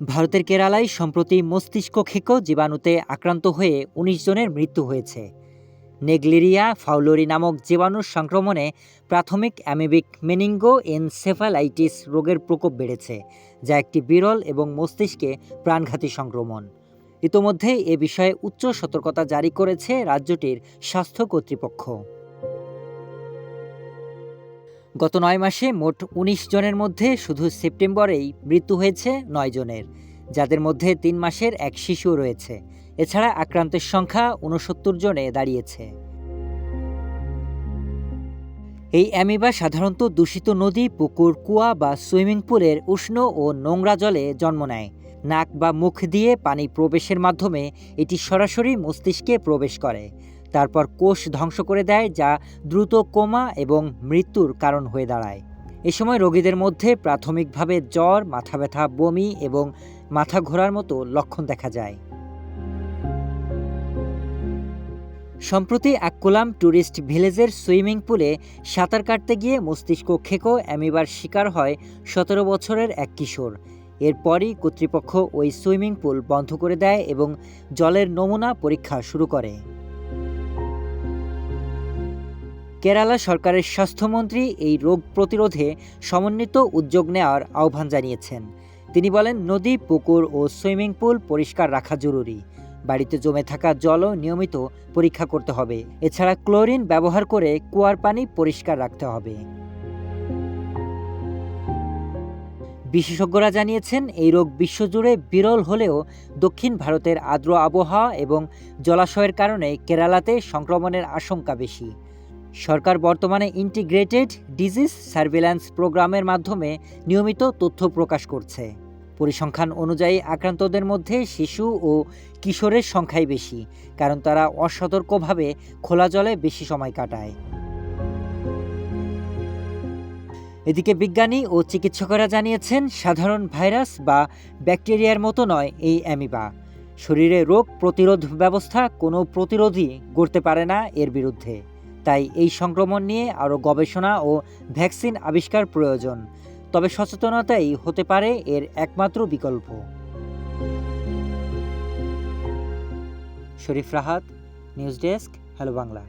ভারতের কেরালায় সম্প্রতি মস্তিষ্ক খেকো জীবাণুতে আক্রান্ত হয়ে ১৯ জনের মৃত্যু হয়েছে। নেগলেরিয়া ফাউলোরি নামক জীবাণুর সংক্রমণে প্রাথমিক অ্যামিবিক মেনিঙ্গো এনসেফালাইটিস রোগের প্রকোপ বেড়েছে, যা একটি বিরল এবং মস্তিষ্কে প্রাণঘাতী সংক্রমণ। ইতোমধ্যে এ বিষয়ে উচ্চ সতর্কতা জারি করেছে রাজ্যটির স্বাস্থ্য কর্তৃপক্ষ। গত নয় মাসে মোট ১৯ জনের মধ্যে শুধু সেপ্টেম্বরেই মৃত্যু হয়েছে নয় জনের, যাদের মধ্যে তিন মাসের এক শিশু রয়েছে। এছাড়া আক্রান্তের সংখ্যা উনসত্তর জনে দাঁড়িয়েছে। এই অ্যামিবা সাধারণত দূষিত নদী, পুকুর, কুয়া বা সুইমিং পুলের উষ্ণ ও নোংরা জলে জন্ম নেয়। নাক বা মুখ দিয়ে পানি প্রবেশের মাধ্যমে এটি সরাসরি মস্তিষ্কে প্রবেশ করে। তারপর কোষ ধ্বংস করে দেয়, যা দ্রুত কোমা এবং মৃত্যুর কারণ হয়ে দাঁড়ায়। এ সময় রোগীদের মধ্যে প্রাথমিকভাবে জ্বর, মাথা ব্যথা, বমি এবং মাথা ঘোরার মতো লক্ষণ দেখা যায়। সম্প্রতি আক্কুলাম ট্যুরিস্ট ভিলেজের সুইমিং পুলে সাঁতার কাটতে গিয়ে মস্তিষ্ক খেকো অ্যামিবার শিকার হয় সতেরো বছরের এক কিশোর। এরপরই কর্তৃপক্ষ ওই সুইমিং পুল বন্ধ করে দেয় এবং জলের নমুনা পরীক্ষা শুরু করে। কেরালা সরকারের স্বাস্থ্যমন্ত্রী এই রোগ প্রতিরোধে সমন্বিত উদ্যোগ নেওয়ার আহ্বান জানিয়েছেন। তিনি বলেন, নদী, পুকুর ও সুইমিং পুল পরিষ্কার রাখা জরুরি। বাড়িতে জমে থাকা জলও নিয়মিত পরীক্ষা করতে হবে। এছাড়া ক্লোরিন ব্যবহার করে কুয়ার পানি পরিষ্কার রাখতে হবে। বিশেষজ্ঞরা জানিয়েছেন, এই রোগ বিশ্বজুড়ে বিরল হলেও দক্ষিণ ভারতের আর্দ্র আবহাওয়া এবং জলাশয়ের কারণে কেরালাতে সংক্রমণের আশঙ্কা বেশি। সরকার বর্তমানে ইন্টিগ্রেটেড ডিজিজ সার্ভেলেন্স প্রোগ্রামের মাধ্যমে নিয়মিত তথ্য প্রকাশ করছে। পরিসংখ্যান অনুযায়ী আক্রান্তদের মধ্যে শিশু ও কিশোরের সংখ্যাই বেশি, কারণ তারা অসতর্কভাবে খোলা জলে বেশি সময় কাটায়। এদিকে বিজ্ঞানী ও চিকিৎসকেরা জানিয়েছেন, সাধারণ ভাইরাস বা ব্যাকটেরিয়ার মতো নয় এই অ্যামিবা। শরীরে রোগ প্রতিরোধ ব্যবস্থা কোনো প্রতিরোধই গড়তে পারে না এর বিরুদ্ধে। তাই এই সংক্রমণ নিয়ে আরও গবেষণা ও ভ্যাকসিন আবিষ্কার প্রয়োজন। তবে সচেতনতাই হতে পারে এর একমাত্র বিকল্প। Sharif Rahat, news desk, hello Bangla.